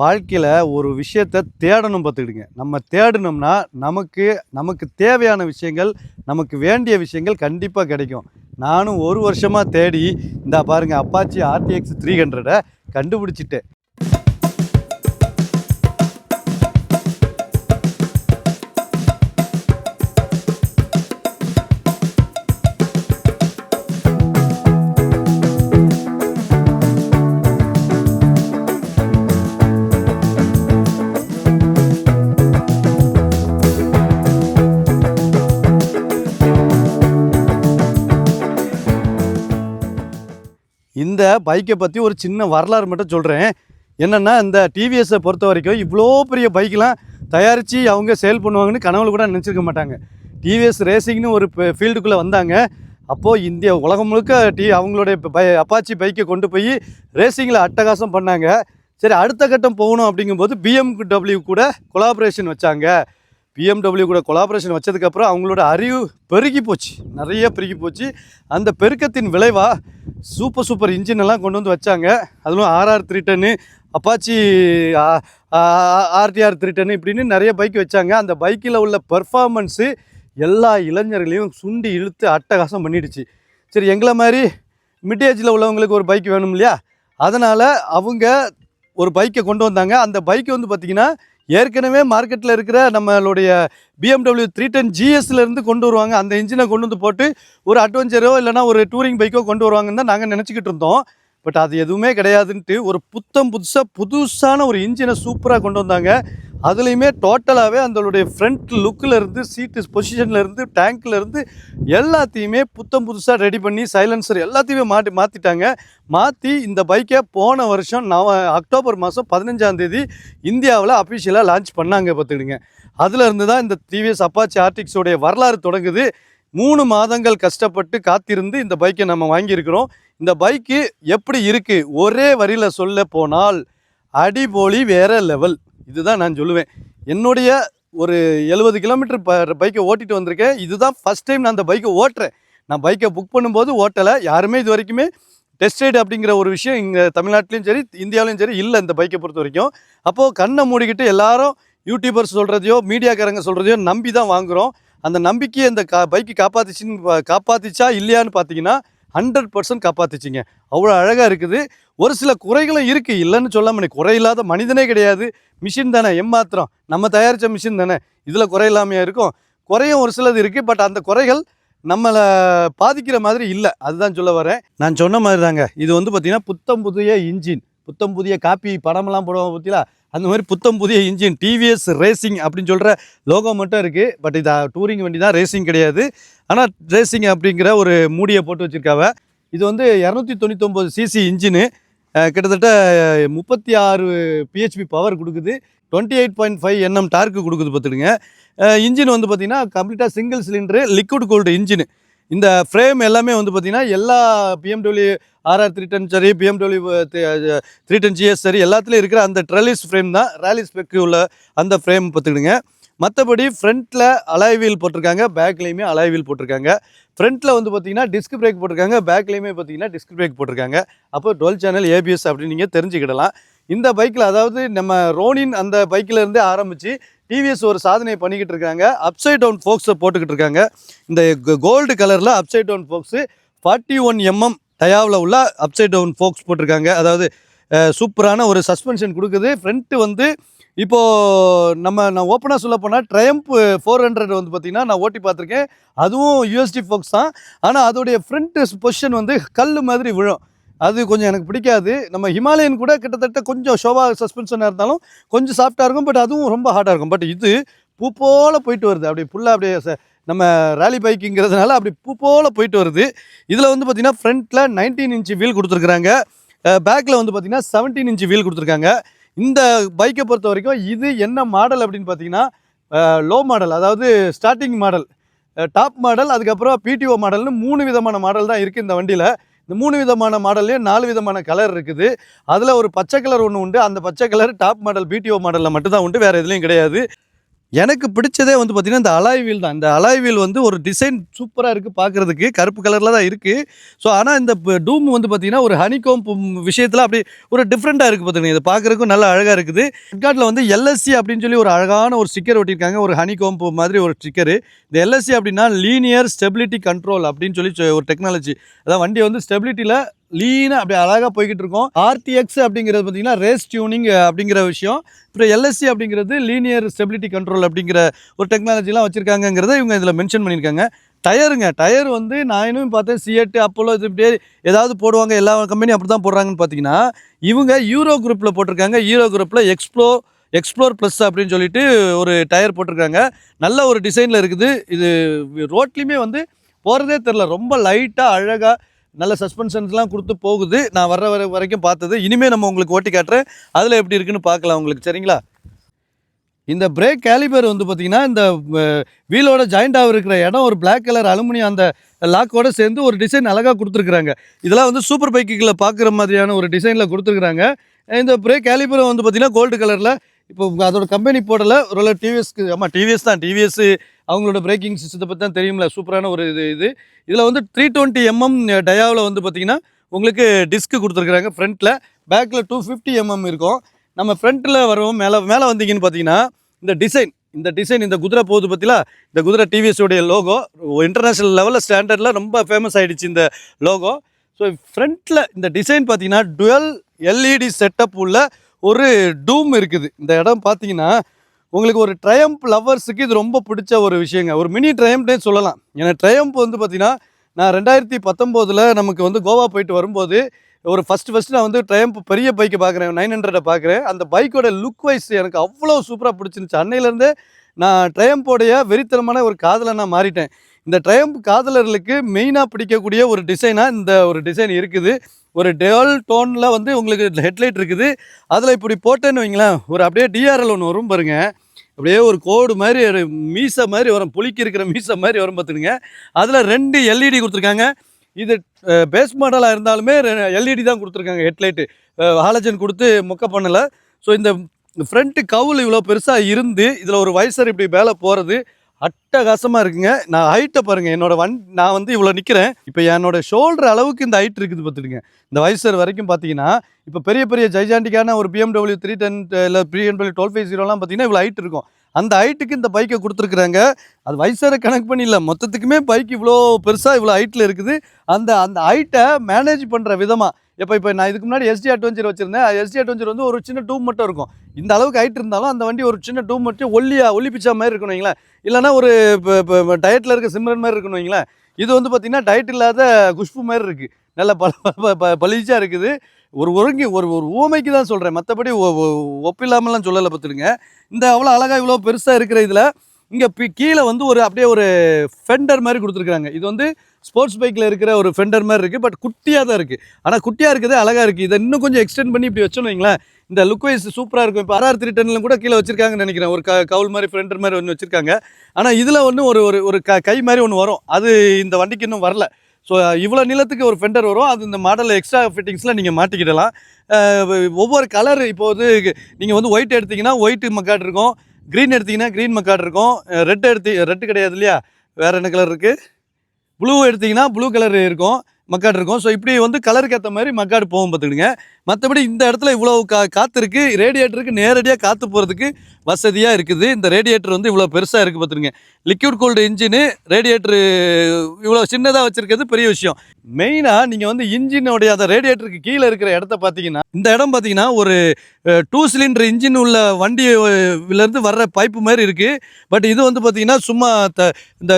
வாழ்க்கையில் ஒரு விஷயத்தை தேடணும் பார்த்துக்கிடுங்க. நம்ம தேடணும்னா நமக்கு நமக்கு தேவையான விஷயங்கள் நமக்கு வேண்டிய விஷயங்கள் கண்டிப்பாக கிடைக்கும். நானும் ஒரு வருஷமாக தேடி இந்த பாருங்கள் அப்பாச்சி ஆர்டிஎக்ஸ் த்ரீ ஹண்ட்ரடை கண்டுபிடிச்சிட்டேன். பைக்கை பற்றி ஒரு சின்ன வரலாறு மட்டும் சொல்கிறேன் என்னென்னா இந்த டிவிஎஸை பொறுத்த வரைக்கும் இவ்வளோ பெரிய பைக்கெலாம் தயாரித்து அவங்க சேல் பண்ணுவாங்கன்னு கனவுல கூட நினச்சிருக்க மாட்டாங்க. டிவிஎஸ் ரேசிங்னு ஒரு ஃபீல்டுக்குள்ளே வந்தாங்க. அப்போது இந்தியா உலகம் முழுக்க டி அவங்களுடைய பை அப்பாச்சி பைக்கை கொண்டு போய் ரேசிங்கில் அட்டகாசம் பண்ணாங்க. சரி அடுத்த கட்டம் போகணும் அப்படிங்கும்போது பிஎம்டபிள்யூ கூட கொலாபரேஷன் வச்சாங்க. பிஎம்டபிள்யூ கூட கொலாபரேஷன் வச்சதுக்கப்புறம் அவங்களோட அறிவு பெருகி போச்சு. நிறைய பெருகி போச்சு. அந்த பெருக்கத்தின் விளைவாக சூப்பர் சூப்பர் இன்ஜின் எல்லாம் கொண்டு வந்து வச்சாங்க. அதுவும் ஆர்ஆர் த்ரீ டன்னு அப்பாச்சி ஆர்டிஆர் த்ரீ டன்னு இப்படின்னு நிறைய பைக் வச்சாங்க. அந்த பைக்கில் உள்ள பர்ஃபார்மன்ஸு எல்லா இளைஞர்களையும் சுண்டி இழுத்து அட்டகாசம் பண்ணிடுச்சு. சரி எங்களை மாதிரி மிட் ஏஜில் உள்ளவங்களுக்கு ஒரு பைக் வேணும் இல்லையா? அதனால் அவங்க ஒரு பைக்கை கொண்டு வந்தாங்க. அந்த பைக் வந்து பார்த்திங்கன்னா ஏற்கனவே மார்க்கெட்டில் இருக்கிற நம்மளுடைய பிஎம்டபிள்யூ த்ரீ டென் ஜிஎஸ்லேருந்து கொண்டு வருவாங்க. அந்த இன்ஜினை கொண்டு வந்து போட்டு ஒரு அட்வென்ச்சரோ இல்லைனா ஒரு டூரிங் பைக்கோ கொண்டு வருவாங்கன்னு தான் நாங்கள் நினச்சிக்கிட்டு இருந்தோம். பட் அது எதுவுமே கிடையாதுன்ட்டு ஒரு புத்தம் புதுசாக புதுசான ஒரு இன்ஜினை சூப்பராக கொண்டு வந்தாங்க. அதுலேயுமே டோட்டலாகவே அதனுடைய ஃப்ரண்ட் லுக்கில் இருந்து சீட்டு பொசிஷன்லேருந்து டேங்க்லேருந்து எல்லாத்தையுமே புத்தம் புதுசாக ரெடி பண்ணி சைலன்சர் எல்லாத்தையுமே மாட்டி மாற்றிட்டாங்க மாற்றி இந்த பைக்கை போன வருஷம் நவ அக்டோபர் மாதம் பதினஞ்சாந்தேதி இந்தியாவில் அஃபிஷியலாக லான்ச் பண்ணாங்க பார்த்துக்கிடுங்க. அதுலேருந்து தான் இந்த டிவிஎஸ் அப்பாச்சி ஆர்டிக்ஸோடைய வரலாறு தொடங்குது. மூணு மாதங்கள் கஷ்டப்பட்டு காத்திருந்து இந்த பைக்கை நம்ம வாங்கியிருக்கிறோம். இந்த பைக்கு எப்படி இருக்குது ஒரே வரியில் சொல்ல போனால் அடிபொழி வேறு லெவல் இதுதான் நான் சொல்லுவேன். என்னுடைய ஒரு எழுபது கிலோமீட்டர் ப பைக்கை ஓட்டிட்டு வந்திருக்கேன். இதுதான் ஃபஸ்ட் டைம் நான் அந்த பைக்கை ஓட்டுறேன். நான் பைக்கை புக் பண்ணும்போது ஓட்டலை. யாருமே இது வரைக்குமே டெஸ்ட் ரைடு அப்படிங்கிற ஒரு விஷயம் இங்கே தமிழ்நாட்டிலையும் சரி இந்தியாவிலையும் சரி இல்லை இந்த பைக்கை பொறுத்த வரைக்கும். அப்போது கண்ணை மூடிக்கிட்டு எல்லாரும் யூடியூபர்ஸ் சொல்கிறதையோ மீடியாக்காரங்க சொல்கிறதையோ நம்பி தான் வாங்குகிறோம் அந்த நம்பிக்கையை இந்த கா பைக்கு காப்பாற்றிச்சின்னு காப்பாற்றிச்சா காப்பாத்திச்சா இல்லையான்னு பார்த்தீங்கன்னா ஹண்ட்ரட் பர்சன்ட் காப்பாற்றிச்சிங்க அவ்வளோ அழகாக இருக்குது. ஒரு சில குறைகளும் இருக்குது இல்லைன்னு சொல்லாமல் குறை இல்லாத மனிதனே கிடையாது. மிஷின் தானே எம்மாத்திரம். நம்ம தயாரித்த மிஷின் தானே. இதில் குறை இல்லாமையாக இருக்கும். குறையும் ஒரு சிலது இருக்குது பட் அந்த குறைகள் நம்மளை பாதிக்கிற மாதிரி இல்லை. அதுதான் சொல்ல வரேன். நான் சொன்ன மாதிரி தாங்க இது வந்து பார்த்திங்கன்னா புத்தம் புதிய இன்ஜின். புத்தம் புதிய காப்பி படமெல்லாம் போடுவோம் பார்த்தீங்களா அந்த மாதிரி புத்தம் புதிய இன்ஜின் டிவிஎஸ் ரேசிங் அப்படின்னு சொல்கிற லோகோ மட்டும் இருக்குது பட் இது டூரிங் வண்டி தான் ரேசிங் கிடையாது. ஆனால் ரேசிங் அப்படிங்கிற ஒரு மூடியை போட்டு வச்சுருக்காவ. இது வந்து இரநூத்தி தொண்ணூத்தொம்பது சிசி இன்ஜினு கிட்டத்தட்ட முப்பத்தி ஆறு பிஹெச்பி பவர் கொடுக்குது. Twenty eight point five NM torque கொடுக்குது பார்த்துடுங்க. இன்ஜின் வந்து பார்த்திங்கன்னா கம்ப்ளீட்டாக single cylinder liquid cooled engine இந்த ஃப்ரேம் எல்லாமே வந்து பார்த்திங்கன்னா எல்லா பிஎம்டபிள்யூ ஆர்ஆர் த்ரீ டென் சரி பிஎம்டபிள்யூ த்ரீ டென் ஜிஎஸ் சரி எல்லாத்துலேயும் இருக்கிற அந்த ட்ரெலிஸ் ஃப்ரேம் தான் ரேலி ஸ்பெக்கு உள்ள அந்த ஃப்ரேம் பார்த்துக்கிடுங்க மற்றபடி ஃப்ரண்ட்டில் அலாய்வீல் போட்டிருக்காங்க பேக்லேயுமே அலாய்வீல் போட்டிருக்காங்க. ஃப்ரண்ட்டில் வந்து பார்த்தீங்கன்னா டிஸ்க் பிரேக் போட்டிருக்காங்க பேக்லேயுமே பார்த்தீங்கன்னா டிஸ்க் பிரேக் போட்டிருக்காங்க. அப்போ டுவெல் சேனல் ஏபிஎஸ் அப்படின்னு நீங்கள் தெரிஞ்சுக்கிடலாம். இந்த பைக்கில் அதாவது நம்ம ரோனின் அந்த பைக்கிலேருந்தே ஆரம்பித்து டிவிஎஸ் ஒரு சாதனையை பண்ணிக்கிட்டு இருக்காங்க. அப்சைட் டவுன் ஃபோக்ஸை போட்டுக்கிட்டு இருக்காங்க. இந்த கோல்டு கலரில் upside down forks forty one MM டயாவில் உள்ள அப்சைட் டவுன் ஃபோக்ஸ் போட்டிருக்காங்க. அதாவது சூப்பரான ஒரு சஸ்பென்ஷன் கொடுக்குது. ஃப்ரண்ட்டு வந்து இப்போது நம்ம நான் ஓப்பனாக சொல்ல போனால் ட்ரையம்ப் ஃபோர் ஹண்ட்ரட் வந்து பார்த்திங்கன்னா நான் ஓட்டி பார்த்துருக்கேன் அதுவும் யூஎஸ்டி ஃபோக்ஸ் தான். ஆனால் அதோடைய ஃப்ரண்ட் பொசிஷன் வந்து கல் மாதிரி விழும். அது கொஞ்சம் எனக்கு பிடிக்காது. நம்ம ஹிமாலயன் கூட கிட்டத்தட்ட கொஞ்சம் ஷோவா சஸ்பென்ஷனாக இருந்தாலும் கொஞ்சம் சாஃப்டாக இருக்கும் பட் அதுவும் ரொம்ப ஹார்டாக இருக்கும். பட் இது பூ போல் போயிட்டு வருது. அப்படி ஃபுல்லாக அப்படியே ச- நம்ம ரேலி பைக்குங்கிறதுனால அப்படி பூ போல் போயிட்டு வருது. இதில் வந்து பார்த்திங்கன்னா ஃப்ரண்ட்டில் நைன்டீன் இன்ச்சு வீல் கொடுத்துருக்குறாங்க. பேக்கில் வந்து பார்த்திங்கன்னா செவன்டீன் இன்ச்சு வீல் கொடுத்துருக்காங்க. இந்த பைக்கை பொறுத்த வரைக்கும் இது என்ன மாடல் அப்படின்னு பார்த்தீங்கன்னா லோ மாடல் அதாவது ஸ்டார்டிங் மாடல் டாப் மாடல் அதுக்கப்புறம் பிடிஓ மாடல்னு மூணு விதமான மாடல் தான் இருக்குது இந்த வண்டியில். இந்த மூணு விதமான மாடல்லையும் நாலு விதமான கலர் இருக்குது. அதில் ஒரு பச்சை கலர் ஒன்று உண்டு. அந்த பச்சை கலர் டாப் மாடல் பிடிஓ மாடலில் மட்டும்தான் உண்டு. வேறு எதுலேயும் கிடையாது. எனக்கு பிடிச்சதே வந்து பார்த்திங்கன்னா இந்த அலாய் வீல் தான். இந்த அலாய் வீல் வந்து ஒரு டிசைன் சூப்பராக இருக்குது பார்க்குறதுக்கு கருப்பு கலரில் தான் இருக்குது ஸோ ஆனால் இந்த டூம் வந்து பார்த்திங்கன்னா ஒரு ஹனிகோம் விஷயத்தில் அப்படி ஒரு டிஃப்ரெண்ட்டாக இருக்குது பார்த்துக்கங்க இது பார்க்குறதுக்கும் நல்லா அழகாக இருக்குது. ஃப்ளிப்கார்ட்டில் வந்து எல்எஸ்சி அப்படின்னு சொல்லி ஒரு அழகான ஒரு ஸ்டிக்கர் ஒட்டியிருக்காங்க. ஒரு ஹனிகோம் மாதிரி ஒரு ஸ்டிக்கரு இந்த எல்எஸ்சி அப்படின்னா லீனியர் ஸ்டெபிலிட்டி கண்ட்ரோல் அப்படின்னு சொல்லி சொ- ஒரு டெக்னாலஜி அதான் வண்டி வந்து ஸ்டெபிலிட்டியில் லீனாக அப்படி அழகாக போய்கிட்டு இருக்கோம் ஆர்டிஎக்ஸ் அப்படிங்கிறது பார்த்தீங்கன்னா ரேஸ் டியூனிங் அப்படிங்கிற விஷயம். அப்புறம் எல்எஸ்சி அப்படிங்கிறது லீனியர் ஸ்டெபிலிட்டி கண்ட்ரோல் அப்படிங்கிற ஒரு டெக்னாலஜிலாம் வச்சுருக்காங்கிறத இவங்க இதில் மென்ஷன் பண்ணியிருக்காங்க. டயருங்க டயர் வந்து நான் இன்னும் பார்த்தேன் சிஎட்டு அப்போலோ இது இப்படியே ஏதாவது போடுவாங்க எல்லா கம்பெனியும் அப்படி தான் போடுறாங்கன்னு பார்த்தீங்கன்னா இவங்க யூரோ குரூப்பில் போட்டிருக்காங்க. யூரோ குரூப்பில் எக்ஸ்ப்ளோ எக்ஸ்ப்ளோர் ப்ளஸ் அப்படின்னு சொல்லிட்டு ஒரு டயர் போட்டிருக்காங்க. நல்ல ஒரு டிசைனில் இருக்குது. இது ரோட்லேயுமே வந்து போகிறதே தெரில ரொம்ப லைட்டாக அழகாக நல்ல சஸ்பென்ஷன்ஸ்லாம் கொடுத்து போகுது. நான் வர்ற வர வரைக்கும் பார்த்தது. இனிமேல் நம்ம உங்களுக்கு ஓட்டி காட்டுறேன். அதில் எப்படி இருக்குன்னு பார்க்கலாம் உங்களுக்கு. சரிங்களா? இந்த பிரேக் கேலிபர் வந்து பார்த்திங்கன்னா இந்த வீலோட ஜாயிண்ட் இருக்கிற இடம் ஒரு பிளாக் கலர் அலுமினியம் அந்த லாக்கோட சேர்ந்து ஒரு டிசைன் அழகாக கொடுத்துருக்குறாங்க. இதெல்லாம் வந்து சூப்பர் பைக்குகளை பார்க்குற மாதிரியான ஒரு டிசைனில் கொடுத்துருக்குறாங்க. இந்த பிரேக் கேலிபர் வந்து பார்த்திங்கன்னா கோல்டு கலரில் இப்போ அதோட கம்பெனி போடலை. ஒரு டிவிஎஸ்க்கு ஆமாம் டிவிஎஸ் தான். டிவிஎஸ் அவங்களோட பிரேக்கிங் சிஸ்டத்தை பற்றி தான் தெரியும்ல சூப்பரான ஒரு இது இது. இதில் வந்து த்ரீ டுவெண்ட்டி எம்எம் டயாவில் வந்து பார்த்திங்கன்னா உங்களுக்கு டிஸ்க்கு கொடுத்துருக்குறாங்க ஃப்ரண்ட்டில் பேக்கில் டூ ஃபிஃப்டி எம்எம் இருக்கும். நம்ம ஃப்ரண்ட்டில் வரோம் மேலே மேலே வந்தீங்கன்னு பார்த்தீங்கன்னா இந்த டிசைன் இந்த டிசைன் இந்த குதிரை போகுது பார்த்தீங்களா இந்த குதிரை டிவிஎஸ்டைய லோகோ இன்டர்நேஷ்னல் லெவலில் ஸ்டாண்டர்டில் ரொம்ப ஃபேமஸ் ஆகிடுச்சு இந்த லோகோ ஸோ ஃப்ரண்ட்டில் இந்த டிசைன் பார்த்தீங்கன்னா டுவெல் எல்இடி செட்டப் உள்ள ஒரு டூம் இருக்குது. இந்த இடம் பார்த்தீங்கன்னா உங்களுக்கு ஒரு ட்ரையம்ப் லவர்ஸுக்கு இது ரொம்ப பிடிச்ச ஒரு விஷயங்க. ஒரு மினி ட்ரையம்ப்னே சொல்லலாம். ஏன்னா ட்ரையம்ப் வந்து பார்த்தீங்கன்னா நான் ரெண்டாயிரத்தி பத்தொம்போதில் நமக்கு வந்து கோவா போயிட்டு வரும்போது ஒரு ஃபஸ்ட்டு ஃபஸ்ட்டு நான் வந்து ட்ரையம்ப் பெரிய பைக்கை பார்க்குறேன் நைன் ஹண்ட்ரடை பார்க்குறேன் அந்த பைக்கோட லுக் வைஸ் எனக்கு அவ்வளோ சூப்பராக பிடிச்சிருந்துச்சு. அன்னையிலேருந்தே நான் ட்ரையம்போடைய வெறித்தனமான ஒரு காதலை நான் மாறிட்டேன். இந்த ட்ரையம்ப் காதலர்களுக்கு மெயினாக பிடிக்கக்கூடிய ஒரு டிசைனாக இந்த ஒரு டிசைன் இருக்குது. ஒரு டெவல் டோனில் வந்து உங்களுக்கு ஹெட்லைட் இருக்குது. அதில் இப்படி போட்டேன்னு வைங்களேன் ஒரு அப்படியே டிஆர்எல் ஒன்று வரும் பாருங்க. அப்படியே ஒரு கோடு மாதிரி ஒரு மீசை மாதிரி வரும். புளிக்கு இருக்கிற மீசை மாதிரி வரும் பார்த்துக்குங்க. அதில் ரெண்டு எல்இடி கொடுத்துருக்காங்க. இது பேஸ் மாடலாக இருந்தாலுமே எல்இடி தான் கொடுத்துருக்காங்க ஹெட்லைட்டு ஹாலஜன் கொடுத்து மொக்க பண்ணலை. ஸோ இந்த ஃப்ரண்ட்டு கவுல் இவ்வளோ பெருசாக இருந்து இதில் ஒரு வைசர் இப்படி மேலே போகிறது அட்டகாசமாக இருக்குங்க. நான் ஹைட்டை பாருங்கள் என்னோட வண் நான் வந்து இவ்வளோ நிற்கிறேன் இப்போ என்னோட ஷோல்டர் அளவுக்கு இந்த ஹைட் இருக்குது பார்த்துட்டுங்க இந்த வயசர் வரைக்கும் பார்த்தீங்கன்னா இப்போ பெரிய பெரிய ஜைஜாண்டிக்கான ஒரு பிஎம்டபிள்யூ த்ரீ டென் இல்லை பிஎம்டபிள்யூ டுவெல் ஃபைவ் ஜீரோலாம் பார்த்தீங்கன்னா இவ்வளோ ஹைட் இருக்கும். அந்த ஹைட்டுக்கு இந்த பைக்கை கொடுத்துருக்குறாங்க. அது வைசரை கணக்கு பண்ணி இல்லை. மொத்தத்துக்குமே பைக் இவ்வளோ பெருசாக இவ்வளோ ஹைட்டில் இருக்குது. அந்த அந்த ஹைட்டை மேனேஜ் பண்ணுற விதமாக இப்போ இப்போ நான் இதுக்கு முன்னாடி எஸ்டி அட்வென்ச்சர் வச்சிருந்தேன். எஸ்டி அட்வென்ச்சர் வந்து ஒரு சின்ன டூம் மட்டும் இருக்கும். இந்த அளவுக்கு ஹைட் இருந்தாலும் அந்த வண்டி ஒரு சின்ன டூம் மட்டும் ஒல்லியா ஒல்லி பிச்சா மாதிரி இருக்கணும் வைங்களேன். இல்லைனா ஒரு இப்போ டயட்டில் இருக்க சிம்ரன் மாதிரி இருக்கணும் வைங்களேன். இது வந்து பார்த்திங்கன்னா டயட் இல்லாத குஷ்பு மாதிரி இருக்குது நல்ல பல பளிச்சாக இருக்குது. ஒரு ஒருங்கி ஒரு ஒரு ஊமைக்கு தான் சொல்கிறேன் மற்றபடி ஒப்பில்லாமலாம் சொல்லலை பார்த்துடுங்க இந்த அவ்வளோ அழகாக இவ்வளோ பெருசாக இருக்கிற இதில் இங்கே கீழே வந்து ஒரு அப்படியே ஒரு ஃபெண்டர் மாதிரி கொடுத்துருக்காங்க இது வந்து ஸ்போர்ட்ஸ் பைக்கில் இருக்கிற ஒரு ஃபெண்டர் மாதிரி இருக்குது பட் குட்டியாக தான் இருக்குது ஆனால் குட்டியாக இருக்கிறது அழகாக இருக்குது இதை இன்னும் கொஞ்சம் எக்ஸ்டெண்ட் பண்ணி இப்படி வச்சோன்னு வைங்களேன் இந்த லுக் வைஸ் சூப்பராக இருக்கும். இப்போ ஆர்ஆர் த்ரீ டென்னில் கூட கீழே வச்சிருக்காங்கன்னு நினைக்கிறேன். ஒரு க கவுல் மாதிரி ஃப்ரெண்டர் மாதிரி ஒன்று வச்சுருக்காங்க. ஆனால் இதில் ஒன்று ஒரு ஒரு ஒரு க கை மாதிரி ஒன்று வரும். அது இந்த வண்டிக்கு இன்னும் வரல. ஸோ இவ்வளோ நிலத்துக்கு ஒரு ஃபெண்டர் வரும். அது இந்த மாடலில் எக்ஸ்ட்ரா ஃபிட்டிங்ஸில் நீங்கள் மாட்டிக்கிடலாம். ஒவ்வொரு கலர் இப்போ வந்து நீங்கள் வந்து ஒயிட் எடுத்தீங்கன்னா ஒயிட் மக்காட் இருக்கும் க்ரீன் எடுத்தீங்கன்னா க்ரீன் மக்காட் இருக்கும். ரெட் எடுத்து ரெட்டு கிடையாது இல்லையா? வேறு என்ன கலர் இருக்குது ப்ளூ எடுத்தீங்கன்னா ப்ளூ கலர் இருக்கும் மக்காடு இருக்கும். ஸோ இப்படி வந்து கலருக்கு ஏற்ற மாதிரி மக்காடு போகும் பார்த்துக்கிடுங்க. மற்றபடி இந்த இடத்துல இவ்வளோ கா காற்று இருக்குது ரேடியேட்டருக்கு நேரடியாக காற்று போகிறதுக்கு வசதியாக இருக்குது. இந்த ரேடியேட்டர் வந்து இவ்வளோ பெருசாக இருக்குது பார்த்துருங்க லிக்விட் கோல்டு இன்ஜினு ரேடியேட்டரு இவ்வளோ சின்னதாக வச்சுருக்கிறது பெரிய விஷயம். மெயினாக நீங்கள் வந்து இன்ஜினுடைய அந்த ரேடியேட்டருக்கு கீழே இருக்கிற இடத்த பார்த்தீங்கன்னா இந்த இடம் பார்த்தீங்கன்னா ஒரு டூ சிலிண்டர் இன்ஜின் உள்ள வண்டியிலேருந்து வர்ற பைப்பு மாதிரி இருக்குது பட் இது வந்து பார்த்தீங்கன்னா சும்மா த இந்த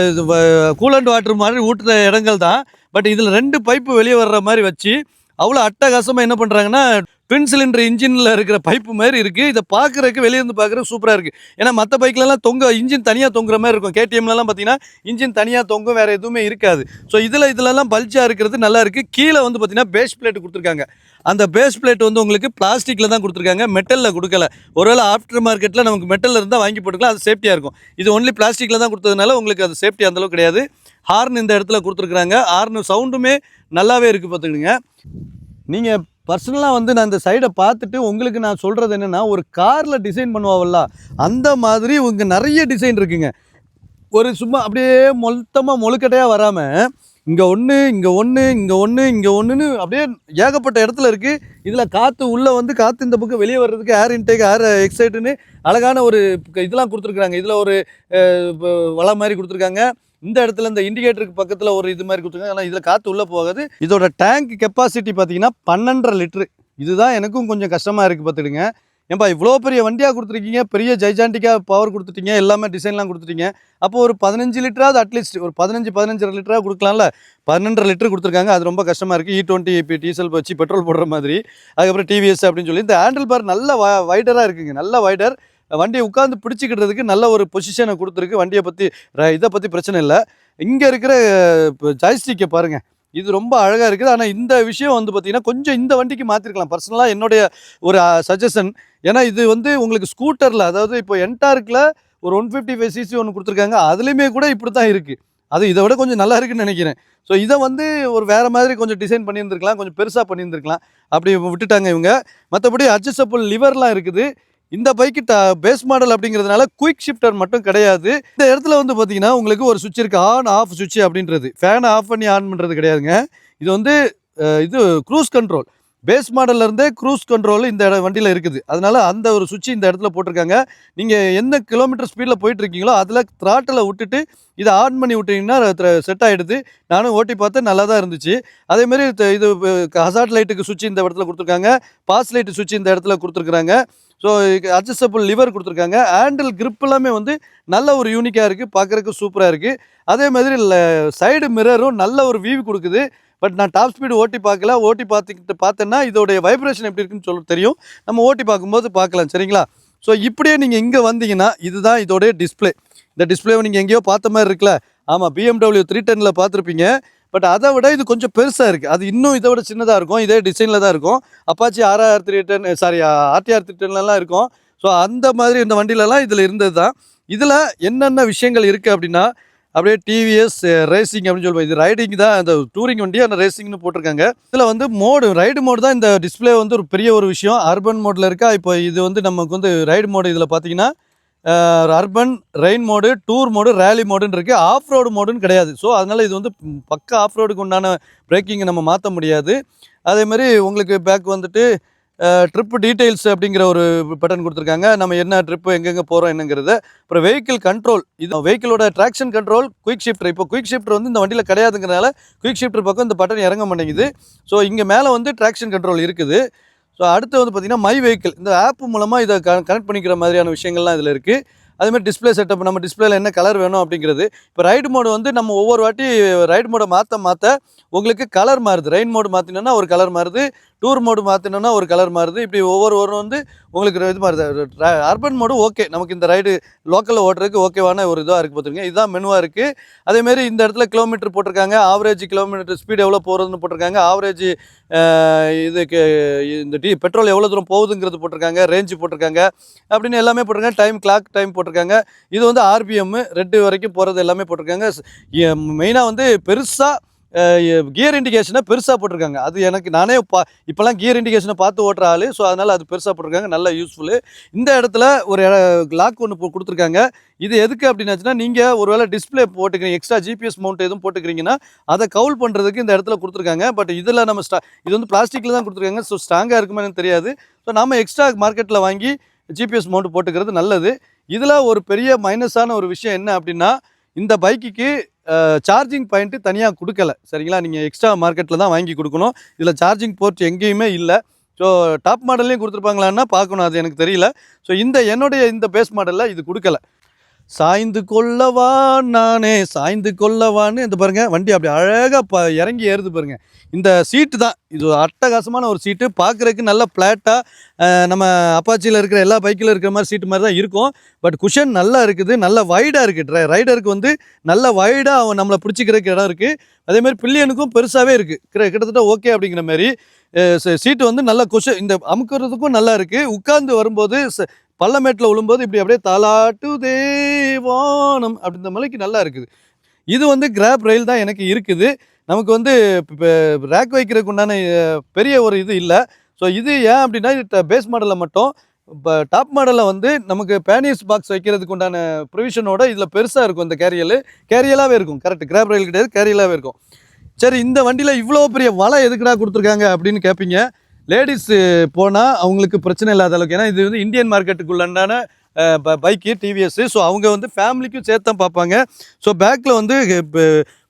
கூலண்ட் வாட்டர் மாதிரி ஊட்டுற இடங்கள் தான். பட் இதில் ரெண்டு பைப்பு வெளியே வர்ற மாதிரி வச்சு அவ்வளோ அட்டகாசமாக என்ன பண்ணுறாங்கன்னா ட்வின் சிலிண்டர் இன்ஜினில் இருக்கிற பைப்பு மாதிரி இருக்குது இதை பார்க்குறதுக்கு வெளியிருந்து பார்க்குறது சூப்பராக இருக்குது ஏன்னா மற்ற பைக்லலாம் தொங்க இன்ஜின் தனியாக தொங்குற மாதிரி இருக்கும். கேடிஎம்லலாம் பார்த்தீங்கன்னா இன்ஜின் தனியாக தொங்கும் வேறு எதுவுமே இருக்காது. ஸோ இதில் இதிலலாம் பல்ஜாக இருக்கிறது நல்லா இருக்குது கீழே வந்து பார்த்திங்கன்னா பேஸ் பிளேட் கொடுத்துருக்காங்க. அந்த பேஸ் பிளேட் வந்து உங்களுக்கு பிளாஸ்டிக்கில் தான் கொடுத்துருக்காங்க. மெட்டலில் கொடுக்கல. ஒருவேளை ஆஃப்டர் மார்க்கெட்டில் நமக்கு மெட்டலில் இருந்தால் வாங்கி போட்டுக்கலாம். அது சேஃப்டியாக இருக்கும். இது ஒன்லி பிளாஸ்டிக்கில் தான் கொடுத்ததுனால உங்களுக்கு அது சேஃப்டி அந்தளவுக்கு கிடையாது. ஹார்ன் இந்த இடத்துல கொடுத்துருக்குறாங்க. ஹார்னு சவுண்டுமே நல்லாவே இருக்குது பார்த்துக்கிடுங்க நீங்கள் பர்சனலாக வந்து நான் இந்த சைடை பார்த்துட்டு உங்களுக்கு நான் சொல்கிறது என்னென்னா ஒரு காரில் டிசைன் பண்ணுவாங்கல்ல அந்த மாதிரி உங்கள் நிறைய டிசைன் இருக்குங்க. ஒரு சும்மா அப்படியே மொத்தமாக மொழுக்கட்டையாக வராமல் இங்கே ஒன்று இங்கே ஒன்று இங்கே ஒன்று இங்கே ஒன்றுன்னு அப்படியே ஏகப்பட்ட இடத்துல இருக்குது இதில் காற்று உள்ளே வந்து காற்று இந்த பக்கம் வெளியே வர்றதுக்கு ஏர் இன்டேக் ஏர் எக்ஸைட்டுன்னு அழகான ஒரு இதெல்லாம் கொடுத்துருக்குறாங்க. இதில் ஒரு வள மாதிரி கொடுத்துருக்காங்க. இந்த இடத்துல இந்த இண்டிகேட்டருக்கு பக்கத்தில் ஒரு இது மாதிரி கொடுத்துருக்காங்க. ஆனால் இதில் காற்று உள்ளே போகாது. இதோட டேங்க் கெப்பாசிட்டி பார்த்தீங்கன்னா பன்னெண்டரை லிட்ரு இதுதான் எனக்கும் கொஞ்சம் கஷ்டமாக இருக்குது பார்த்துடுங்க. ஏன்பா இவ்வளோ பெரிய வண்டியாக கொடுத்துருக்கீங்க? பெரிய ஜைஜாண்டிக்காக பவர் கொடுத்துட்டீங்க. எல்லாமே டிசைன்லாம் கொடுத்துட்டீங்க. அப்போ ஒரு பதினஞ்சு லிட்டராவது அட்லீஸ்ட் ஒரு பதினஞ்சு பதினஞ்சரை லிட்டராக கொடுக்கலாம்ல? பன்னெண்டரை லிட்டர் கொடுத்துருக்காங்க. அது ரொம்ப கஷ்டமாக இருக்குது இ e டுவெண்ட்டி இப்போ டீசல் வச்சு பெட்ரோல் போடுற மாதிரி. அதுக்கப்புறம் டிவிஎஸ் அப்படின்னு சொல்லி. இந்த ஹேண்டில் பார் நல்ல வைடராக இருக்குங்க. நல்ல வைடர் வண்டியை உட்காந்து பிடிச்சிக்கிட்டதுக்கு நல்ல ஒரு பொசிஷனை கொடுத்துருக்கு. வண்டியை பற்றி இதை பற்றி பிரச்சனை இல்லை. இங்கே இருக்கிற ஜாய்ஸ்டிக்கை பாருங்கள் இது ரொம்ப அழகாக இருக்குது. ஆனால் இந்த விஷயம் வந்து பார்த்திங்கன்னா கொஞ்சம் இந்த வண்டிக்கு மாற்றிருக்கலாம் பர்சனலாக என்னுடைய ஒரு சஜஷன் ஏன்னா இது வந்து உங்களுக்கு ஸ்கூட்டரில் அதாவது இப்போ என்டார்க்கில் ஒரு ஒன் ஃபிஃப்டி ஃபைவ் சிசி ஒன்று கொடுத்துருக்காங்க. அதுலேயுமே கூட இப்படி தான் இருக்குது அது இதை விட கொஞ்சம் நல்லா இருக்குன்னு நினைக்கிறேன். ஸோ இதை வந்து ஒரு வேறு மாதிரி கொஞ்சம் டிசைன் பண்ணியிருந்துருக்கலாம். கொஞ்சம் பெருசாக பண்ணியிருந்துருக்கலாம். அப்படி விட்டுட்டாங்க இவங்க. மற்றபடி அட்ஜஸ்டபுள் லிவர்லாம் இருக்குது. இந்த பைக்கு பேஸ் மாடல் அப்படிங்கிறதுனால குயிக் ஷிஃப்டர் மட்டும் கிடையாது. இந்த இடத்துல வந்து பார்த்தீங்கன்னா உங்களுக்கு ஒரு சுவிட்ச் இருக்குது ஆன் ஆஃப் சுவிட்ச் அப்படின்றது. ஃபேனை ஆஃப் பண்ணி ஆன் பண்ணுறது கிடையாதுங்க. இது வந்து இது க்ரூஸ் கண்ட்ரோல் பேஸ் மாடல்லேருந்தே க்ரூஸ் கண்ட்ரோல் இந்த இட வண்டியில் இருக்குது. அதனால் அந்த ஒரு சுவிட்ச் இந்த இடத்துல போட்டிருக்காங்க. நீங்கள் எந்த கிலோமீட்டர் ஸ்பீடில் போயிட்டு இருக்கீங்களோ அதில் த்ராட்டில் விட்டுட்டு இதை ஆன் பண்ணி விட்டிங்கன்னா செட் ஆகிடுது நானும் ஓட்டி பார்த்தேன் நல்லா தான் இருந்துச்சு. அதேமாரி இது ஹசாட் லைட்டுக்கு சுவிட்ச் இந்த இடத்துல கொடுத்துருக்காங்க. பாஸ் லைட்டு சுவிட்ச் இந்த இடத்துல கொடுத்துருக்குறாங்க. ஸோ அட்ஜஸ்டபிள் லிவர் கொடுத்துருக்காங்க. ஹேண்டில் கிரிப் எல்லாமே வந்து நல்ல ஒரு யூனிக்காக இருக்குது பார்க்குறக்கு சூப்பராக இருக்குது அதே மாதிரி சைடு மிரரும் நல்ல ஒரு வியூ கொடுக்குது. பட் நான் டாப் ஸ்பீடு ஓட்டி பார்க்கல. ஓட்டி பார்த்துக்கிட்டு பார்த்தேன்னா இதோடைய வைப்ரேஷன் எப்படி இருக்குன்னு சொல்ல தெரியும். நம்ம ஓட்டி பார்க்கும்போது பார்க்கலாம். சரிங்களா? ஸோ இப்படியே நீங்கள் இங்கே வந்தீங்கன்னா இதுதான் இதோடைய டிஸ்ப்ளே இந்த டிஸ்பிளேவை நீங்கள் எங்கேயோ பார்த்த மாதிரி இருக்குல்ல? ஆமாம் பிஎம்டபிள்யூ த்ரீ டெனில் பார்த்துருப்பீங்க. பட் அதை விட இது கொஞ்சம் பெருசாக இருக்குது அது இன்னும் இதை விட சின்னதாக இருக்கும். இதே டிசைனில் தான் இருக்கும். Apache RR three ten sorry RTR three டென்லலாம் இருக்கும். ஸோ அந்த மாதிரி இந்த வண்டியிலலாம் இதில் இருந்தது தான் இதில் என்னென்ன விஷயங்கள் இருக்குது அப்படின்னா அப்படியே டிவிஎஸ் ரேசிங் eh, அப்படின்னு சொல்லுவோம் இது ரைடிங் தான். அந்த டூரிங் வண்டி அந்த ரேசிங்னு போட்டிருக்காங்க. இதில் வந்து மோடு ரைடு மோடு தான் இந்த டிஸ்ப்ளே வந்து ஒரு பெரிய ஒரு விஷயம். அர்பன் மோடில் இருக்கா? இப்போ இது வந்து நமக்கு வந்து ரைடு மோடு இதில் பார்த்தீங்கன்னா urban rain mode tour mode rally மோடுன்னு இருக்குது ஆஃப் ரோடு மோடுன்னு கிடையாது. ஸோ அதனால் இது வந்து பக்கா ஆஃப் ரோடுக்கு உண்டான பிரேக்கிங்கை நம்ம மாற்ற முடியாது. அதே மாதிரி உங்களுக்கு பேக் வந்துட்டு ட்ரிப்பு டீட்டெயில்ஸ் அப்படிங்கிற ஒரு பட்டன் கொடுத்துருக்காங்க. நம்ம என்ன ட்ரிப்பு எங்கெங்கே போகிறோம் என்னங்கிறது. அப்புறம் வெஹிக்கிள் கண்ட்ரோல் இது வெஹிக்கிளோட ட்ராக்ஷன் கண்ட்ரோல் குயிக் ஷிஃப்டர் இப்போ குயிக் ஷிஃப்டர் வந்து இந்த வண்டியில் கிடையாதுங்கிறனால குயிக் ஷிஃப்டர் பக்கம் இந்த பட்டன் இறங்க மாட்டேங்குது. ஸோ இங்கே மேலே வந்து ட்ராக்ஷன் கண்ட்ரோல் இருக்குது. ஸோ அடுத்து வந்து பார்த்திங்கன்னா மை வெஹிக்கிள் இந்த ஆப் மூலமாக இதை கனெக்ட் பண்ணிக்கிற மாதிரியான விஷயங்கள்லாம் இதில் இருக்குது அதுமாதிரி டிஸ்ப்ளே செட்டப் நம்ம டிஸ்பிளேல என்ன கலர் வேணும் அப்படிங்கிறது. இப்போ ரைடு மோடு வந்து நம்ம ஒவ்வொரு வாட்டி ரைடு மோடை மாற்ற மாற்ற உங்களுக்கு கலர் மாறுது. ரெயின் மோடு மாற்றினோன்னா ஒரு கலர் மாறுது. டூர் மோடு மாற்றினோன்னா ஒரு கலர் மாறுது. இப்படி ஒவ்வொரு ஒரு வந்து உங்களுக்கு இது மாறுது அர்பன் மோடு ஓகே. நமக்கு இந்த ரைடு லோக்கலில் ஓட்டுறதுக்கு ஓகேவான ஒரு இதாக இருக்குது பார்த்துருங்க இதுதான் மெனுவாக இருக்குது அதேமாரி இந்த இடத்துல கிலோமீட்டர் போட்டிருக்காங்க. ஆவரேஜ் கிலோமீட்டர் ஸ்பீடு எவ்வளோ போகிறதுன்னு போட்டிருக்காங்க. ஆவரேஜ் இதுக்கு இந்த டி பெட்ரோல் எவ்வளோ தூரம் போகுதுங்கிறது போட்டிருக்காங்க. ரேஞ்சு போட்டிருக்காங்க. அப்படின்னு எல்லாமே போட்டிருக்காங்க. டைம் கிளாக் டைம் போட்டிருக்காங்க. இது வந்து ஆர்பிஎம் ரெட்டு வரைக்கும் போகிறது எல்லாமே போட்டிருக்காங்க. மெயினாக வந்து பெருசாக கியர் இண்டிகேஷனை பெருசாக போட்டிருக்காங்க. அது எனக்கு நானே பா இப்போலாம் கியர் இண்டிகேஷனை பார்த்து ஓட்டுற ஆள். ஸோ அதனால் அது பெருசாக போட்டிருக்காங்க. நல்ல யூஸ்ஃபுல்லு இந்த இடத்துல ஒரு லாக் ஒன்று கொடுத்துருக்காங்க. இது எதுக்கு அப்படின்னாச்சுன்னா நீங்கள் ஒரு வேளை டிஸ்பிளே போட்டுக்கிறீங்க எக்ஸ்ட்ரா ஜிபிஎஸ் மவுண்ட் எதுவும் போட்டுக்கிறீங்கன்னா அதை கவுல் பண்ணுறதுக்கு இந்த இடத்துல கொடுத்துருக்காங்க. பட் இதில் நம்ம ஸ்டா இது வந்து பிளாஸ்டிக்கில் தான் கொடுத்துருக்காங்க. ஸோ ஸ்ட்ராங்காக இருக்குமான்னு தெரியாது. ஸோ நம்ம எக்ஸ்ட்ரா மார்க்கெட்டில் வாங்கி ஜிபிஎஸ் மவுண்ட் போட்டுக்கிறது நல்லது. இதில் ஒரு பெரிய மைனஸான ஒரு விஷயம் என்ன அப்படின்னா இந்த பைக்குக்கு சார்ஜிங் பாயிண்ட்டு தனியாக கொடுக்கல. சரிங்களா? நீங்கள் எக்ஸ்ட்ரா மார்க்கெட்டில் தான் வாங்கி கொடுக்கணும். இதில் சார்ஜிங் போர்ட் எங்கேயுமே இல்லை. ஸோ டாப் மாடல்லையும் கொடுத்துருப்பாங்களான்னா பார்க்கணும். அது எனக்கு தெரியல. ஸோ இந்த என்னுடைய இந்த பேஸ் மாடலில் இது கொடுக்கல. சாய்ந்து கொள்ளவா நானே சாய்ந்து கொள்ளவான்னு இந்த பாருங்க வண்டி அப்படி அழகாக ப இறங்கி ஏறுது பாருங்க. இந்த சீட்டு தான். இது ஒரு அட்டகாசமான ஒரு சீட்டு பார்க்குறதுக்கு நல்ல ஃப்ளாட்டாக நம்ம அப்பாச்சியில் இருக்கிற எல்லா பைக்கில் இருக்கிற மாதிரி சீட்டு மாதிரி தான் இருக்கும். பட் குஷன் நல்லா இருக்குது. நல்ல வைடாக இருக்குது ரைடருக்கு வந்து நல்ல வைடாக அவன் நம்மளை பிடிச்சிக்கிறதுக்கு இடம் இருக்குது அதேமாதிரி பில்லியனுக்கும் பெருசாகவே இருக்குது கிட்டத்தட்ட ஓகே அப்படிங்கிற மாதிரி. சீட்டு வந்து நல்லா குஷன் இந்த அமுக்கிறதுக்கும் நல்லா இருக்குது உட்காந்து வரும்போது பள்ளமேட்டில் விழும்போது இப்படி அப்படியே தலாட்டு தேவானம் அப்படின்ற மலைக்கு நல்லா இருக்குது. இது வந்து கிராப் ரயில் தான் எனக்கு இருக்குது. நமக்கு வந்து இப்போ ரேக் வைக்கிறதுக்கு உண்டான பெரிய ஒரு இது இல்லை. ஸோ இது ஏன் அப்படின்னா பேஸ் மாடலில் மட்டும் இப்போ டாப் மாடலில் வந்து நமக்கு பேனியர்ஸ் பாக்ஸ் வைக்கிறதுக்கு உண்டான ப்ரொவிஷனோட இதில் பெருசாக இருக்கும் இந்த கேரியல் கேரியலாகவே இருக்கும். கரெக்ட் கிராப் ரயில் கிடையாது கேரியலாகவே இருக்கும். சரி இந்த வண்டியில் இவ்வளோ பெரிய வலை எதுக்குடா கொடுத்துருக்காங்க அப்படின்னு கேட்பீங்க லேடிஸு போனால் அவங்களுக்கு பிரச்சனை இல்லாத அளவுக்கு. ஏன்னா இது வந்து இந்தியன் மார்க்கெட்டுக்குள்ளான பைக்கு டிவிஎஸ் ஸோ அவங்க வந்து ஃபேமிலிக்கும் சேர்த்து தான் பார்ப்பாங்க. ஸோ பேக்கில் வந்து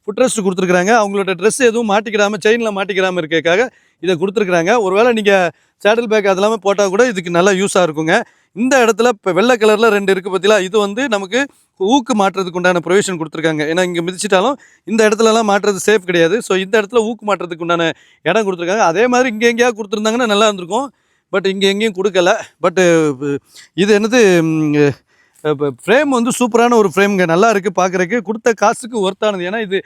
ஃபுட் ரெஸ்ட் கொடுத்துருக்குறாங்க. அவங்களோட ட்ரெஸ் எதுவும் மாட்டிக்கிடாமல் செயினில் மாட்டிக்கிடாமல் இருக்கிறதுக்காக இதை கொடுத்துருக்குறாங்க. ஒருவேளை நீங்கள் சேடல் பேக் அதெல்லாமே போட்டால் கூட இதுக்கு நல்லா யூஸாக இருக்குங்க. இந்த இடத்துல இப்போ வெள்ளை கலரில் ரெண்டு இருக்குது பார்த்தீங்களா இது வந்து நமக்கு ஊக்கு மாட்டுறதுக்கு உண்டான ப்ரொவிஷன் கொடுத்துருக்காங்க. ஏன்னா இங்கே மிதிச்சிட்டாலும் இந்த இடத்துலலாம் மாற்றுறது சேஃப் கிடையாது. ஸோ இந்த இடத்துல ஊக்கு மாட்டுறதுக்கு உண்டான இடம் கொடுத்துருக்காங்க. அதே மாதிரி இங்கே எங்கேயா கொடுத்துருந்தாங்கன்னா நல்லா இருந்திருக்கும். பட் இங்கே எங்கேயும் கொடுக்கல. பட்டு இது என்னது ஃப்ரேம் வந்து சூப்பரான ஒரு ஃப்ரேம்ங்க நல்லா இருக்குது பார்க்குறதுக்கு கொடுத்த காசுக்கு ஒர்த்தானது ஏன்னா இது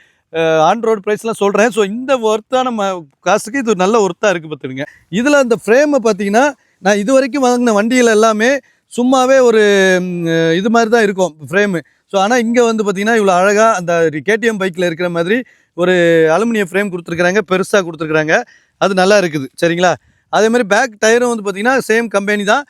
ஆன் ரோடு ப்ரைஸ்லாம் சொல்கிறேன் ஸோ இந்த ஒர்த்தான நம்ம காசுக்கு இது நல்ல ஒர்த்தாக இருக்குது பார்த்துடுங்க இதில் அந்த ஃப்ரேமை பார்த்தீங்கன்னா நான் இது வரைக்கும் வாங்கின வண்டியில் எல்லாமே சும்மாவே ஒரு இது மாதிரி தான் இருக்கும் ஃப்ரேமு ஸோ ஆனால் இங்கே வந்து பார்த்திங்கன்னா இவ்வளோ அழகாக அந்த கேடிஎம் பைக்கில் இருக்கிற மாதிரி ஒரு அலுமினியம் ஃப்ரேம் கொடுத்துருக்குறாங்க. பெருசாக கொடுத்துருக்குறாங்க. அது நல்லா இருக்குது. சரிங்களா? அதே மாதிரி பேக் டயரும் வந்து பார்த்தீங்கன்னா சேம் கம்பெனி தான்.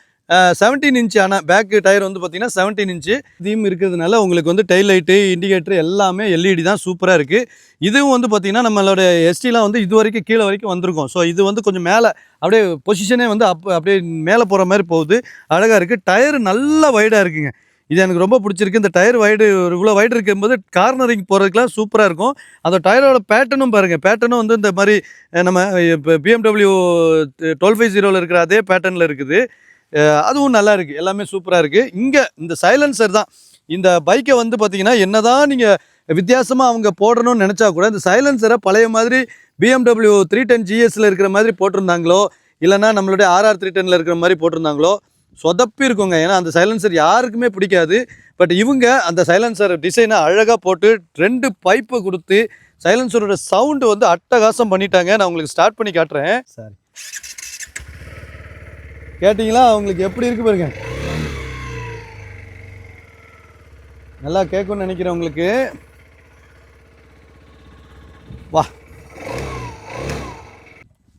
செவன்டீன் இன்ச்சு ஆனால் பேக்கு டயர் வந்து பார்த்தீங்கன்னா செவன்டீன் இன்ச்சு இதையும் இருக்கிறதுனால உங்களுக்கு வந்து டெயில் லைட்டு இண்டிகேட்டர் எல்லாமே எல்இடி தான் சூப்பராக இருக்குது இதுவும் வந்து பார்த்திங்கன்னா நம்மளோட எஸ்டிலாம் வந்து இது வரைக்கும் கீழே வரைக்கும் வந்திருக்கும். ஸோ இது வந்து கொஞ்சம் மேலே அப்படியே பொசிஷனே வந்து அப் அப்படியே மேலே போகிற மாதிரி போகுது. அழகாக இருக்குது டயர் நல்லா வைடாக இருக்குங்க. இது எனக்கு ரொம்ப பிடிச்சிருக்கு. இந்த டயர் வைடு இவ்வளோ வைடு இருக்கும்போது கார்னரிங் போகிறதுக்குலாம் சூப்பராக இருக்கும். அந்த டயரோட பேட்டர்னும் பாருங்கள் பேட்டர்னும் வந்து இந்த மாதிரி நம்ம இப்போ பிஎம்டபிள்யூ டுவெல் ஃபைவ் ஜீரோவில் இருக்கிற அதே பேட்டர்னில் இருக்குது. அதுவும் நல்லா இருக்குது எல்லாமே சூப்பராக இருக்குது இங்கே இந்த சைலன்சர் தான். இந்த பைக்கை வந்து பார்த்தீங்கன்னா என்னதான் நீங்கள் வித்தியாசமாக அவங்க போடணும்னு நினச்சா கூட இந்த சைலன்சரை பழைய மாதிரி பிஎம்டபிள்யூ த்ரீ டென் ஜிஎஸ்ல இருக்கிற மாதிரி போட்டிருந்தாங்களோ இல்லைனா நம்மளுடைய ஆர்ஆர் த்ரீ டெனில் இருக்கிற மாதிரி போட்டிருந்தாங்களோ சொதப்பி இருக்குங்க. ஏன்னா அந்த சைலன்சர் யாருக்குமே பிடிக்காது. பட் இவங்க அந்த சைலன்சர் டிசைனை அழகாக போட்டு ரெண்டு பைப்பை கொடுத்து சைலன்சரோட சவுண்டு வந்து அட்டகாசம் பண்ணிட்டாங்க. நான் உங்களுக்கு ஸ்டார்ட் பண்ணி காட்டுறேன். சரி. கேட்டிங்களா? உங்களுக்கு எப்படி இருக்கு பாருங்க. நல்லா கேட்கும்னு நினைக்கிறேன் உங்களுக்கு. வா.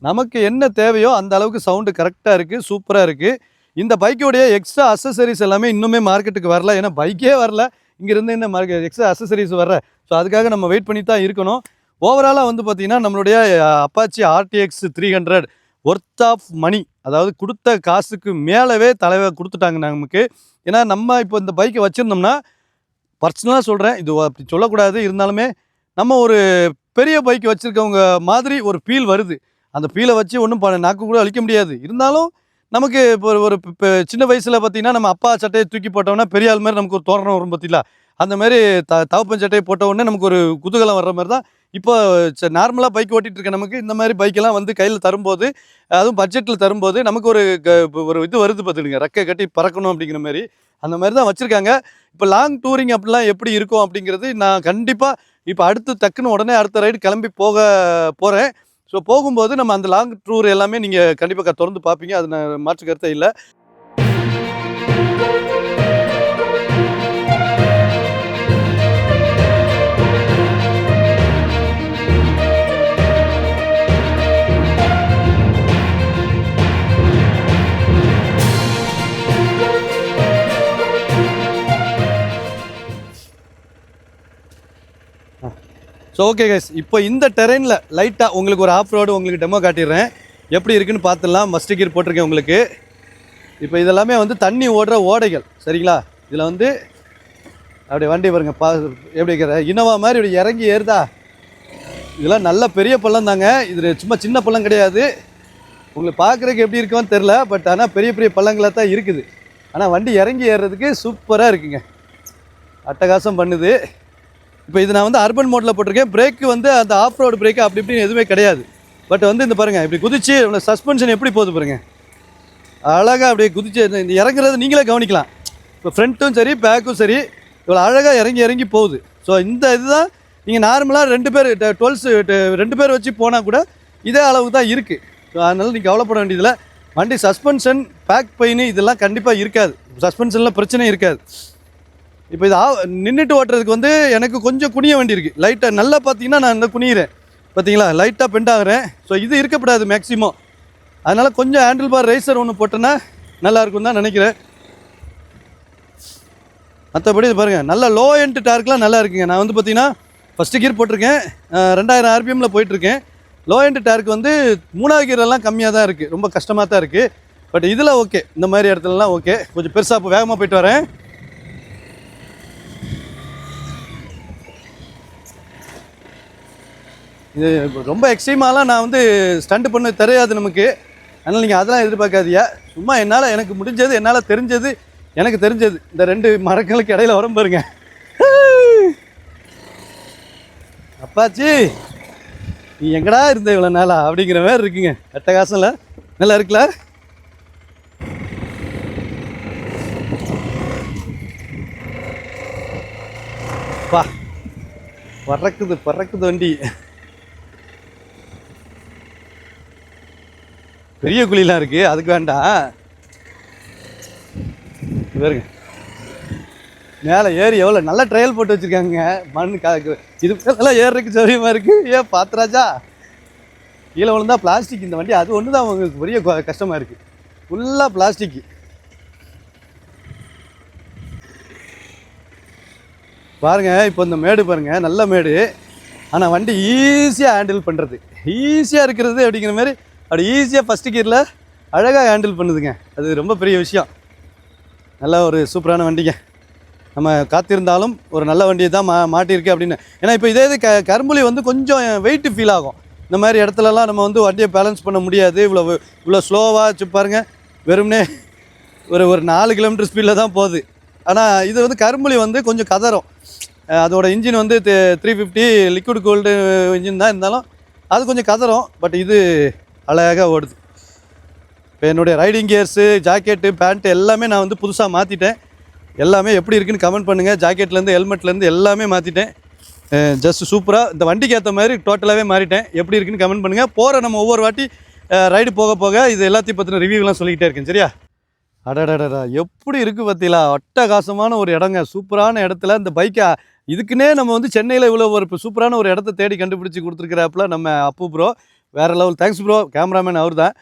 நமக்கு என்ன தேவையோ அந்த அளவுக்கு சவுண்டு கரெக்டாக இருக்குது சூப்பராக இருக்குது இந்த பைக்கோடைய எக்ஸ்ட்ரா அசசரிஸ் எல்லாமே இன்னுமே மார்க்கெட்டுக்கு வரல. ஏன்னா பைக்கே வரல. இங்கேருந்து என்ன மார்க்கெட் எக்ஸ்ட்ரா அசசரிஸ் வர ஸோ அதுக்காக நம்ம வெயிட் பண்ணி தான் இருக்கணும். ஓவராலாக வந்து பார்த்திங்கன்னா நம்மளுடைய Apache RTX three hundred worth of money அதாவது கொடுத்த காசுக்கு மேலவே தலைவர் கொடுத்துட்டாங்க நமக்கு. ஏன்னா நம்ம இப்போ இந்த பைக்கை வச்சுருந்தோம்னா பர்சனலாக சொல்கிறேன் இது அப்படி சொல்லக்கூடாது. இருந்தாலுமே நம்ம ஒரு பெரிய பைக் வச்சுருக்கவங்க மாதிரி ஒரு ஃபீல் வருது. அந்த ஃபீலை வச்சு ஒன்றும் ப நாக்கு கூட அழிக்க முடியாது. இருந்தாலும் நமக்கு இப்போ ஒரு ஒரு இப்போ சின்ன வயசில் பார்த்தீங்கன்னா நம்ம அப்பா சட்டையை தூக்கி போட்டோம்னா பெரிய ஆள் மாதிரி நமக்கு ஒரு தோரணம் வரும் பார்த்தீங்களா? அந்த மாதிரி த தவப்பன் சட்டையை போட்ட உடனே நமக்கு ஒரு குதூகலம் வர்ற மாதிரி தான். இப்போ நார்மலாக பைக் ஓட்டிகிட்டு இருக்க நமக்கு இந்த மாதிரி பைக்கெல்லாம் வந்து கையில் தரும்போது அதுவும் பட்ஜெட்டில் தரும்போது நமக்கு ஒரு க- ஒரு இது வருது பார்த்துடுங்க ரெக்கை கட்டி பறக்கணும் அப்படிங்கிற மாதிரி. அந்த மாதிரி தான் வச்சுருக்காங்க. இப்போ லாங் டூரிங் அப்படிலாம் எப்படி இருக்கும் அப்படிங்கிறது நான் கண்டிப்பாக இப்போ அடுத்து டக்குன்னு உடனே அடுத்த ரைடு கிளம்பி போக போகிறேன் ஸோ போகும்போது நம்ம அந்த லாங் டூர் எல்லாமே நீங்கள் கண்டிப்பாக திறந்து பார்ப்பீங்க. அது நான் மாற்று கருத்தை இல்லை. ஸோ ஓகே கைஸ் இப்போ இந்த டெரெயினில் லைட்டாக உங்களுக்கு ஒரு ஆஃப் ரோடு உங்களுக்கு டெமோ காட்டிடுறேன். எப்படி இருக்குன்னு பார்த்துடலாம். மஸ்ட் கீர் போட்டிருக்கேன் உங்களுக்கு. இப்போ இதெல்லாமே வந்து தண்ணி ஓடுற ஓடைகள். சரிங்களா? இதில் வந்து அப்படியே வண்டி பாருங்க. பா எப்படி இருக்கிற இனோவா மாதிரி இப்படி இறங்கி ஏறுதா? இதெல்லாம் நல்ல பெரிய பள்ளம் தாங்க. இது சும்மா சின்ன பள்ளம் கிடையாது. உங்களுக்கு பார்க்குறதுக்கு எப்படி இருக்குன்னு தெரில பட் ஆனால் பெரிய பெரிய பள்ளங்களாக தான் இருக்குது. ஆனால் வண்டி இறங்கி ஏறுறதுக்கு சூப்பராக இருக்குங்க. அட்டகாசம் பண்ணுது. இப்போ இது நான் வந்து அர்பன் மோட்டில் போட்டிருக்கேன். பிரேக்கு வந்து அந்த ஆஃப் ரோடு பிரேக்கு அப்படி இப்படின்னு எதுவுமே கிடையாது. பட் வந்து இந்த பாருங்கள் இப்படி குதிச்சு சஸ்பென்ஷன் எப்படி போகுது பாருங்கள் அழகாக அப்படியே குதிச்சு இந்த- இறங்குறது நீங்களே கவனிக்கலாம். இப்போ ஃப்ரண்ட்டும் சரி பேக்கும் சரி இவ்வளோ அழகாக இறங்கி இறங்கி போகுது. ஸோ இந்த இதுதான் நீங்கள் நார்மலாக ரெண்டு பேர் டுவெல்ஸ் ரெண்டு பேர் வச்சு போனால் கூட இதே அளவு தான் இருக்குது ஸோ அதனால் நீங்கள் கவலைப்பட வேண்டியதில்லை. வண்டி சஸ்பென்ஷன் பேக் பெயின் இதெல்லாம் கண்டிப்பாக இருக்காது. சஸ்பென்ஷனில் பிரச்சனை இருக்காது. இப்போ இது நின்றுட்டு ஓட்டுறதுக்கு வந்து எனக்கு கொஞ்சம் குனிய வேண்டியிருக்கு லைட்டாக நல்லா பார்த்தீங்கன்னா நான் இந்த குனிகிறேன் பார்த்தீங்களா லைட்டாக பெண்ட் ஆகுறேன். ஸோ இது இருக்கப்படாது மேக்ஸிமம் அதனால் கொஞ்சம் ஹேண்டில் பார் ரைசர் ஒன்று போட்டேன்னா நல்லாயிருக்கும் தான் நினைக்கிறேன். மற்றபடி இது பாருங்கள் நல்லா லோ எண்ட் டார்க்லாம் நல்லா இருக்குங்க. நான் வந்து பார்த்தீங்கன்னா ஃபஸ்ட்டு கியர் போட்டிருக்கேன். ரெண்டாயிரம் ஆர்பிஎம்மில் போயிட்டுருக்கேன். லோ எண்ட் டார்க் வந்து மூணாவது கீரெல்லாம் கம்மியாக தான் இருக்குது ரொம்ப கஷ்டமாக தான் இருக்குது பட் இதில் ஓகே இந்த மாதிரி இடத்துலலாம் ஓகே கொஞ்சம் பெருசாக இப்போ வேகமாக போயிட்டு வரேன். இது ரொம்ப எக்ஸ்ட்ரீமாலாம் நான் வந்து ஸ்டண்ட் பண்ண தெரியாது நமக்கு. அதனால் நீங்கள் அதெல்லாம் எதிர்பார்க்காதியா சும்மா என்னால் எனக்கு முடிஞ்சது என்னால் தெரிஞ்சது எனக்கு தெரிஞ்சது. இந்த ரெண்டு மரங்களுக்கு இடையில வரும் பாருங்க. அப்பாச்சி நீ எங்கடா இருந்த இவ்வளோ நாளா? அப்படிங்கிற மாதிரி இருக்குங்க. இல்லை நல்லா இருக்குல்ல? பா பறக்குது பறக்குது வண்டி. பெரிய குழிலாம் இருக்கு. அதுக்கு வேண்டாம் பாருங்க. மேலே ஏறி எவ்வளோ நல்ல ட்ரையல் போட்டு வச்சுருக்காங்க. மண் காக்கு இது எல்லாம் ஏறுறதுக்கு சௌரியமாக இருக்குது ஏன் பாத்துராஜா. கீழே விழுந்தா பிளாஸ்டிக் இந்த வண்டி அது ஒன்று தான் உங்களுக்கு பெரிய கொ- இருக்குது ஃபுல்லாக பிளாஸ்டிக்கு பாருங்க இப்போ இந்த மேடு பாருங்க. நல்ல மேடு. ஆனால் வண்டி ஈஸியாக ஹேண்டில் பண்ணுறது ஈஸியாக இருக்கிறது அப்படிங்கிற மாதிரி அப்படி ஈஸியாக ஃபஸ்ட்டு கியரில் அழகாக ஹேண்டில் பண்ணுதுங்க. அது ரொம்ப பெரிய விஷயம். நல்ல ஒரு சூப்பரான வண்டிங்க. நம்ம காத்திருந்தாலும் ஒரு நல்ல வண்டியை தான் மா மாட்டியிருக்கு அப்படின்னு. ஏன்னா இப்போ இதே இது க கரும்புலி வந்து கொஞ்சம் வெயிட்டு ஃபீல் ஆகும். இந்த மாதிரி இடத்துலலாம் நம்ம வந்து வண்டியை பேலன்ஸ் பண்ண முடியாது. இவ்வளோ இவ்வளோ ஸ்லோவாக வச்சு பாருங்க. வெறும்னே ஒரு ஒரு நாலு கிலோமீட்டர் ஸ்பீடில் தான் போகுது. ஆனால் இது வந்து கரும்புலி வந்து கொஞ்சம் கதறும். அதோடய அதோட இன்ஜின் வந்து three fifty liquid cooled engine தான் இருந்தாலும் அது கொஞ்சம் கதறும். பட் இது அழகாக ஓடுது. இப்போ என்னுடைய ரைடிங் கியர்ஸு ஜாக்கெட்டு பேண்ட்டு எல்லாமே நான் வந்து புதுசாக மாற்றிட்டேன் எல்லாமே எப்படி இருக்குன்னு கமெண்ட் பண்ணுங்கள் ஜாக்கெட்லேருந்து ஹெல்மெட்லேருந்து எல்லாமே மாற்றிட்டேன் ஜஸ்ட் சூப்பராக இந்த வண்டிக்கு ஏற்ற மாதிரி டோட்டலாகவே மாறிட்டேன். எப்படி இருக்குன்னு கமெண்ட் பண்ணுங்கள் போகிற நம்ம ஒவ்வொரு வாட்டி ரைடு போக போக இது எல்லாத்தையும் பற்றின ரிவ்யூலாம் சொல்லிக்கிட்டே இருக்கேன். சரியா? அடடடடா எப்படி இருக்குது பார்த்தீங்களா? அட்டகாசமான ஒரு இடங்க. சூப்பரான இடத்துல இந்த பைக்கை இதுக்குன்னே நம்ம வந்து சென்னையில் இவ்வளோ ஒரு சூப்பரான ஒரு இடத்த தேடி கண்டுபிடிச்சி கொடுத்துருக்குறாப்புல நம்ம அப்பு ப்ரோ வேறு லெவல். தேங்க்ஸ் ப்ரோ கேமராமேன் அவர் தான்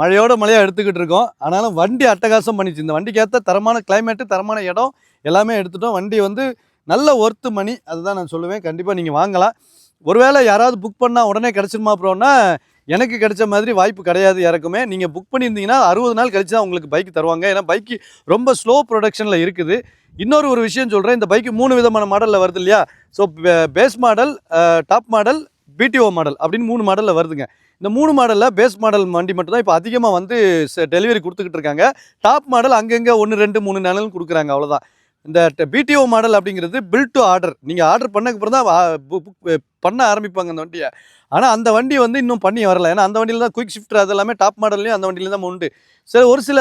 மழையோட மழையாக எடுத்துக்கிட்டு இருக்கோம். ஆனாலும் வண்டி அட்டகாசம் பண்ணிச்சு. இந்த வண்டிக்கு ஏற்ற தரமான கிளைமேட்டு தரமான இடம் எல்லாமே எடுத்துட்டோம். வண்டி வந்து நல்ல ஒர்த்து மணி அதுதான் நான் சொல்லுவேன். கண்டிப்பாக நீங்கள் வாங்கலாம். ஒருவேளை யாராவது புக் பண்ணால் உடனே கிடச்சிருமா ப்ரோன்னா எனக்கு கிடைச்ச மாதிரி வாய்ப்பு கிடையாது யாருக்குமே. நீங்கள் புக் பண்ணியிருந்தீங்கன்னா அறுபது நாள் கழிச்சு தான் உங்களுக்கு பைக் தருவாங்க. ஏன்னா பைக்கு ரொம்ப ஸ்லோ ப்ரொடக்ஷனில் இருக்குது. இன்னொரு ஒரு விஷயம் சொல்கிறேன் இந்த பைக்கு மூணு விதமான மாடலில் வருது இல்லையா? So base model top model BTO model அப்படின்னு மூணு மாடலில் வருதுங்க. இந்த மூணு மாடலில் பேஸ் மாடல் வண்டி மட்டும் தான் இப்போ அதிகமாக வந்து டெலிவரி கொடுத்துக்கிட்டு இருக்காங்க. டாப் மாடல் அங்கங்கே ஒன்று ரெண்டு மூணு நாளும் கொடுக்குறாங்க அவ்வளோதான் இந்த பிடிஓ மாடல் அப்படிங்கிறது பில் டு ஆர்டர் நீங்கள் ஆர்டர் பண்ணக்கப்புறம் தான் பண்ண ஆரம்பிப்பாங்க அந்த வண்டியை. ஆனால் அந்த வண்டி வந்து இன்னும் பண்ணி வரல. ஏன்னா அந்த வண்டியில் தான் குயிக் ஷிஃப்டர் அது எல்லாமே டாப் மாடல்லையும் அந்த வண்டியில் தான் உண்டு. சரி ஒரு சில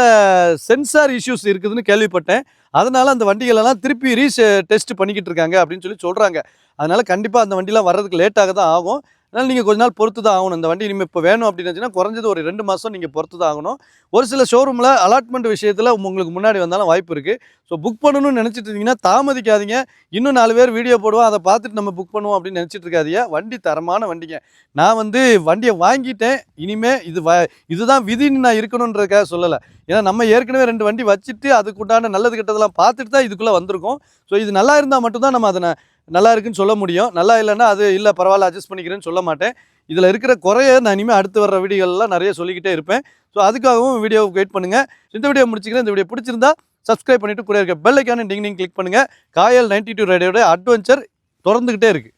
சென்சார் இஷ்யூஸ் இருக்குதுன்னு கேள்விப்பட்டேன். அதனால அந்த வண்டிகளெல்லாம் திருப்பி ரீச டெஸ்ட் பண்ணிக்கிட்டு இருக்காங்க அப்படின்னு சொல்லி சொல்கிறாங்க அதனால கண்டிப்பாக அந்த வண்டிலாம் வர்றதுக்கு லேட்டாக தான் ஆகும். அதனால் நீங்கள் கொஞ்ச நாள் பொறுத்து தான் ஆகணும். இந்த வண்டி இனிமேல் இப்போ வேணும் அப்படின்னு குறைஞ்சது ஒரு ரெண்டு மாதம் நீங்கள் பொறுத்து தான் ஆகணும். ஒரு சில ஷோரூமில் அலாட்மெண்ட் விஷயத்தில் உங்களுக்கு முன்னாடி வந்தாலும் வாய்ப்பு இருக்குது ஸோ புக் பண்ணணும்னு நினச்சிட்டு இருந்தீங்கன்னா தாமதிக்காதீங்க. இன்னும் நாலு பேர் வீடியோ போடுவோம். அதை பார்த்துட்டு நம்ம புக் பண்ணுவோம் அப்படின்னு நினச்சிட்டு இருக்காதீங்க. வண்டி தரமான வண்டிங்க. நான் வந்து வண்டியை வாங்கிட்டேன். இனிமேல் இது வ இதுதான் விதின்னு நான் இருக்கணுன்றதுக்காக சொல்லலை. ஏன்னா நம்ம ஏற்கனவே ரெண்டு வண்டி வச்சுட்டு அதுக்குண்டான நல்லது கெட்டதெல்லாம் பார்த்துட்டு தான் இதுக்குள்ளே வந்திருக்கோம். ஸோ இது நல்லா இருந்தால் மட்டும்தான் நம்ம அதை நல்லா இருக்குன்னு சொல்ல முடியும். நல்லா இல்லைன்னா அது இல்லை பரவாயில்ல அட்ஜஸ்ட் பண்ணிக்கிறேன்னு சொல்ல மாட்டேன். இதில் இருக்கிற குறைய நான் இனிமேல் அடுத்து வர வீடியோலாம் நிறைய சொல்லிக்கிட்டே இருப்பேன். ஸோ அதுக்காகவும் வீடியோவுக்கு வெயிட் பண்ணுங்கள் இந்த வீடியோ முடிச்சுக்கிறேன். இந்த வீடியோ பிடிச்சிருந்தா சப்ஸ்கிரைப் பண்ணிட்டு கூட இருக்க பெல் ஐக்கான டிங் டிங் கிளிக் பண்ணுங்கள் காயல் நைன்டி டூ ரேடியோட அட்வென்ச்சர் தொடர்ந்துக்கிட்டே இருக்குது